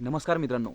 नमस्कार मित्रांनो.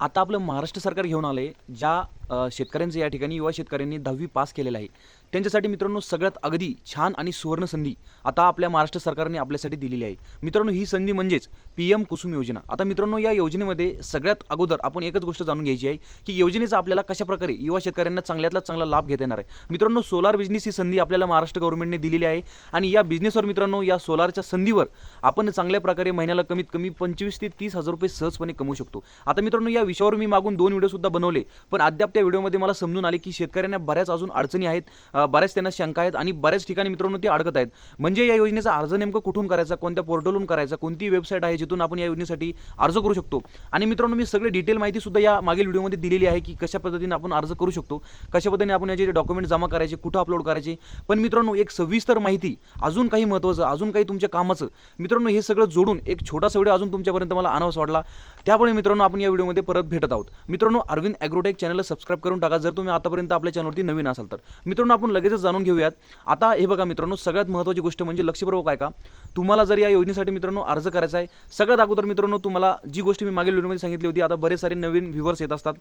आता आपलं महाराष्ट्र सरकार घेऊन आले ज्या शेतकऱ्यांचं या ठिकाणी युवा शेतकऱ्यांनी दहावी पास केलेलं आहे. त्यांच्यासाठी मित्रांनो सगळ्यात अगदी छान आणि सुवर्ण संधी आता आपल्या महाराष्ट्र सरकारने आपल्यासाठी दिलेली आहे. मित्रांनो ही संधी म्हणजेच पी एम कुसुम योजना. आता मित्रांनो या योजनेमध्ये सगळ्यात अगोदर आपण एकच गोष्ट जाणून घ्यायची आहे की योजनेचा आपल्याला कशा प्रकारे युवा शेतकऱ्यांना चांगल्यातला चांगला लाभ घेता येणार आहे? मित्रांनो सोलार बिझनेस ही संधी आपल्याला महाराष्ट्र गव्हर्नमेंटने दिलेली आहे आणि या बिझनेसवर मित्रांनो या सोलारच्या संधीवर आपण चांगल्या प्रकारे महिन्याला कमीत कमी पंचवीस ते तीस हजार रुपये सहजपणे कमवू शकतो. आता मित्रांनो या विषयावर मी मागून दोन व्हिडिओ सुद्धा बनवले पण अद्याप त्या व्हिडिओमध्ये मला समजून आले की शेतकऱ्यांना बऱ्याच अजून अडचणी आहेत बऱ्याच त्यांना शंका आहेत आणि बऱ्याच ठिकाणी मित्रांनो ते अडकत आहेत. म्हणजे या योजनेचा अर्ज नेमकं कुठून करायचा कोणत्या पोर्टलवरून करायचा कोणती वेबसाईट आहे जिथून आपण या योजनेसाठी अर्ज करू शकतो? आणि मित्रांनो मी सगळे डिटेल माहिती सुद्धा या मागील व्हिडिओमध्ये दिलेली आहे की कशा पद्धतीने आपण अर्ज करू शकतो कशा पद्धतीने आपण याचे डॉक्युमेंट जमा करायचे कुठं अपलोड करायचे. पण मित्रांनो एक सविस्तर माहिती अजून काही महत्त्वाचं अजून काही तुमच्या कामाचं मित्रांनो हे सगळं जोडून एक छोटासा व्हिडिओ अजून तुमच्यापर्यंत मला आणावासा वाटला. त्यामुळे मित्रांनो आपण या व्हिडिओमध्ये परत भेटत आहोत. मित्रांनो अरविंद ॲग्रोटेक चॅनलला सबस्क्राईब करून टाका. जर तुम्ही आतापर्यंत आपल्या चॅनलवरती नवीन असाल तर. मित्रांनो आपण लगेचच जाणून घेऊयात. आता हे बघा मित्रांनो सगळ्यात महत्त्वाची गोष्ट म्हणजे लक्षपूर्वक आहे का तुम्हाला जर या योजनेसाठी मित्रांनो अर्ज करायचा आहे सगळ्यात अगोदर मित्रांनो तुम्हाला जी गोष्ट मी मागील व्हिडिओमध्ये सांगितली होती आता बरेच सारे नवीन व्ह्युअर्स येत असतात.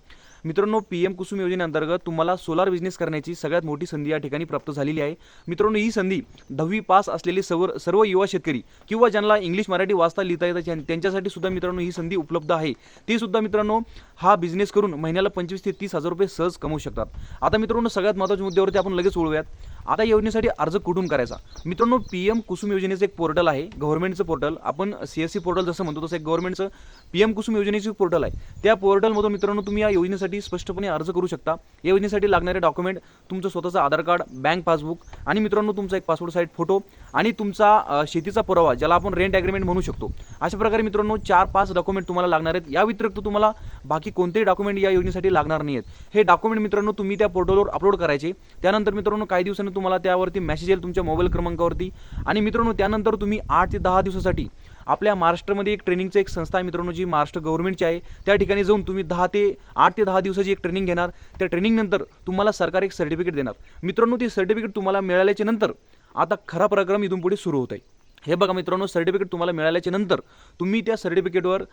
मित्रांनो पी एम कुसुम योजनेअंतर्गत तुम्हाला सोलार बिझनेस करण्याची सगळ्यात मोठी संधी या ठिकाणी प्राप्त झालेली आहे. मित्रांनो ही संधी दहावी पास असलेले सर्व सर्व युवा शेतकरी किंवा ज्यांना इंग्लिश मराठी वाचता लिहिता येतात त्यांच्यासाठी सुद्धा मित्रांनो ही संधी उपलब्ध आहे. ती सुद्धा मित्रांनो हा बिझनेस करून महिन्याला पंचवीस ते तीस हजार रुपये सहज कमवू शकतात. आता मित्रांनो सगळ्यात महत्त्वाच्या मुद्द्यावरती आपण लगेच वळूयात. आता योजनेसाठी अर्ज कुठून करायचा? मित्रांनो पी एम कुसुम योजनेचं एक पोर्टल आहे गव्हर्नमेंटचं पोर्टल. आपण सी एस सी पोर्टल जसं म्हणतो तसं एक गव्हर्नमेंटचं पी एम कुसुम योजनेचं पोर्टल आहे. त्या पोर्टलमधून मित्रांनो तुम्ही या योजनेसाठी स्पष्टपणे अर्ज करू शकता. या योजनेसाठी लागणारे डॉक्युमेंट तुमचं स्वतःचं आधार कार्ड बँक पासबुक आणि मित्रांनो तुमचा एक पासपोर्ट साईज फोटो आणि तुमचा शेतीचा पुरावा ज्याला आपण रेंट ॲग्रीमेंट म्हणू शकतो. अशा प्रकारे मित्रांनो चार पाच डॉक्युमेंट तुम्हाला लागणार आहेत. या व्यतिरिक्त तुम्हाला बाकी कोणतेही डॉक्युमेंट या योजनेसाठी लागणार नाही आहेत हे डॉक्युमेंट मित्रांनो तुम्ही त्या पोर्टलवर अपलोड करायचे. त्यानंतर मित्रांनो काही दिवसांनी तुम्हाला त्यावरती मेसेज येईल तुमच्या मोबाईल क्रमांकावरती. आणि मित्रांनो त्यानंतर तुम्ही आठ ते दहा दिवसासाठी आपल्या महाराष्ट्रामध्ये एक ट्रेनिंगचं एक संस्था आहे मित्रांनो जी महाराष्ट्र गव्हर्नमेंटची आहे. त्या ठिकाणी जाऊन तुम्ही दहा ते आठ ते दहा दिवसाची एक ट्रेनिंग घेणार. त्या ट्रेनिंगनंतर तुम्हाला सरकार एक सर्टिफिकेट देणार. मित्रांनो ते सर्टिफिकेट तुम्हाला मिळाल्याच्या नंतर आता खरा प्रक्रम इथून पुढे सुरू होत आहे. हे बघा मित्रांनो सर्टिफिकेट तुम्हाला मिळाल्याच्या नंतर तुम्ही त्या सर्टिफिकेटवर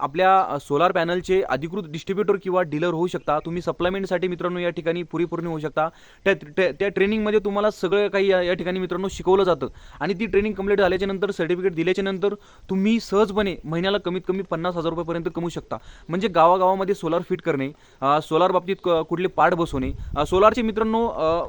आपल्या सोलार पॅनलचे अधिकृत डिस्ट्रीब्युटर किंवा डीलर होऊ शकता. तुम्ही सप्लायमेंटसाठी मित्रांनो या ठिकाणी पुरेपूर्ण होऊ शकता. त्या त्या- त्या ट्रेनिंगमध्ये तुम्हाला सगळं काही या ठिकाणी मित्रांनो शिकवलं जातं. आणि ती ट्रेनिंग कंप्लीट झाल्याच्यानंतर सर्टिफिकेट दिल्याच्या नंतर तुम्ही सहजपणे महिन्याला कमीत कमी पन्नास हजार रुपयेपर्यंत कमवू शकता. म्हणजे गावागावामध्ये सोलार फिट करणे सोलार बाबतीत क- कुठले पाठ बसवणे सोलारचे मित्रांनो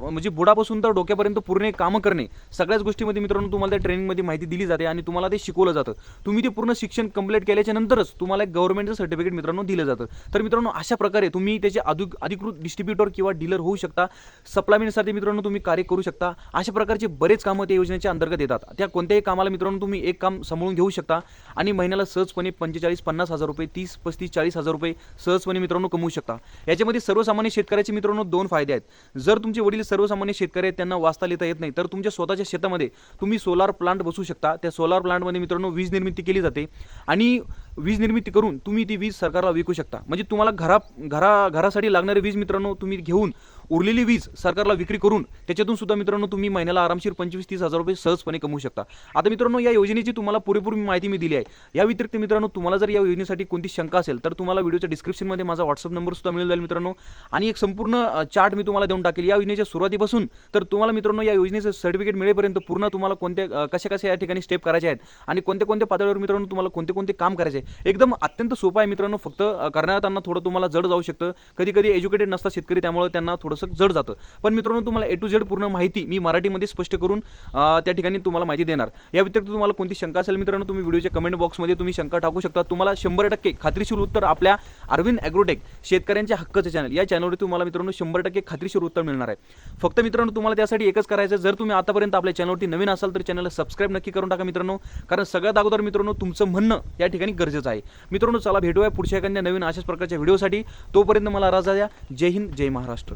म्हणजे बुडापासून तर डोक्यापर्यंत पूर्ण कामं करणे सगळ्याच गोष्टीमध्ये मित्रांनो तुम्हाला त्या ट्रेनिंगमध्ये माहिती दिली जाते आणि तुम्हाला ते शिकवलं जातं. तुम्ही ते पूर्ण शिक्षण कंप्लीट केल्याच्या नंतरच तुम्हाला एक गव्हर्नमेंटचं सर्टिफिकेट मित्रांनो दिलं जातं. तर मित्रांनो अशा प्रकारे तुम्ही त्याचे अधिक अधिकृत डिस्ट्रीब्युटर किंवा डीलर होऊ शकता. सप्लायमेंटसाठी मित्रांनो तुम्ही कार्य करू शकता. अशा प्रकारचे बरेच कामं त्या योजनेच्या अंतर्गत येतात. त्या कोणत्याही कामाला मित्रांनो तुम्ही एक काम सांभाळून घेऊ शकता आणि महिन्याला सहजपणे पंचेचाळीस पन्नास हजार रुपये तीस पस्तीस चाळीस हजार रुपये सहजपणे मित्रांनो कमवू शकता. याच्यामध्ये सर्वसामान्य शेतकऱ्याचे मित्रांनो दोन फायदे आहेत. जर तुमचे वडील सर्वसामान्य शेतकरी आहेत त्यांना वाचता लिहिता येत नाही तर तुमच्या स्वतःच्या शेतामध्ये तुम्ही सोलार प्लांट बसू शकता. त्या सोलार प्लांटमध्ये मित्रांनो वीज निर्मिती केली जाते आणि वीज निर्मिती करून तुम्ही ती वीज सरकारला विकू शकता. म्हणजे तुम्हाला घरा घरा घरासाठी लागणारी वीज मित्रांनो तुम्ही घेऊन उरलेली वीज सरकारला विक्री करून त्याच्यातून सुद्धा मित्रांनो तुम्ही महिन्याला आरामशीर पंचवीस तीस हजार रुपये सहजपणे कमवू शकता. आता मित्रांनो या योजनेची तुम्हाला पुरेपूर माहिती मी दिली आहे. या व्यतिरिक्त मित्रांनो तुम्हाला जर या योजनेसाठी कोणती शंका असेल तर तुम्हाला व्हिडिओच्या डिस्क्रिप्शनमध्ये माझा व्हॉट्सअप नंबर सुद्धा मिळून जाईल मित्रांनो. आणि एक संपूर्ण चार्ट मी तुम्हाला देऊन टाकेल. या योजनेच्या सुरुवातीपासून तर तुम्हाला मित्रांनो या योजनेचं सर्टिफिकेट मिळेपर्यंत पूर्ण तुम्हाला कोणत्या कशा कशा या ठिकाणी स्टेप करायचे आहेत आणि कोणत्या कोणत्या पातळीवर मित्रांनो तुम्हाला कोणते कोणते काम करायचे आहे. एकदम अत्यंत सोपं आहे मित्रांनो फक्त करण्यात त्यांना थोडं तुम्हाला जड जाऊ शकतं. कधी कधी एज्युकेटेड नसतात शेतकरी त्यामुळे त्यांना थोडंसं जड जातं. पण मित्रांनो तुम्हाला ए टू झेड पूर्ण माहिती मी मराठीमध्ये स्पष्ट करून त्या ठिकाणी तुम्हाला माहिती देणार. या व्यतिरिक्त तुम्हाला कोणती शंका असेल मित्रांनो तुम्ही व्हिडिओच्या कमेंट बॉक्समध्ये तुम्ही शंका टाकू शकता. तुम्हाला शंभर टक्के खात्रीशीर उत्तर आपल्या अरविंद ॲग्रोटेक शेतकऱ्यांच्या हक्काचं चॅनल या चॅनलवर तुम्हाला मित्रांनो शंभर टक्के खात्रीशीर उत्तर मिळणार आहे. फक्त मित्रांनो तुम्हाला त्यासाठी एकच करायचं जर तुम्ही आतापर्यंत आपल्या चॅनलवरती नवीन असाल तर चॅनलला सबस्क्राईब नक्की करून टाका मित्रांनो. कारण सगळ्यात अगोदर मित्रांनो तुमचं म्हणणं या ठिकाणी गरजेचं आहे. मित्रांनो चला भेटूया पुढच्या एखाद्या नवीन अशाच प्रकारच्या व्हिडिओसाठी. तोपर्यंत मला राजा द्या. जय हिंद जय महाराष्ट्र.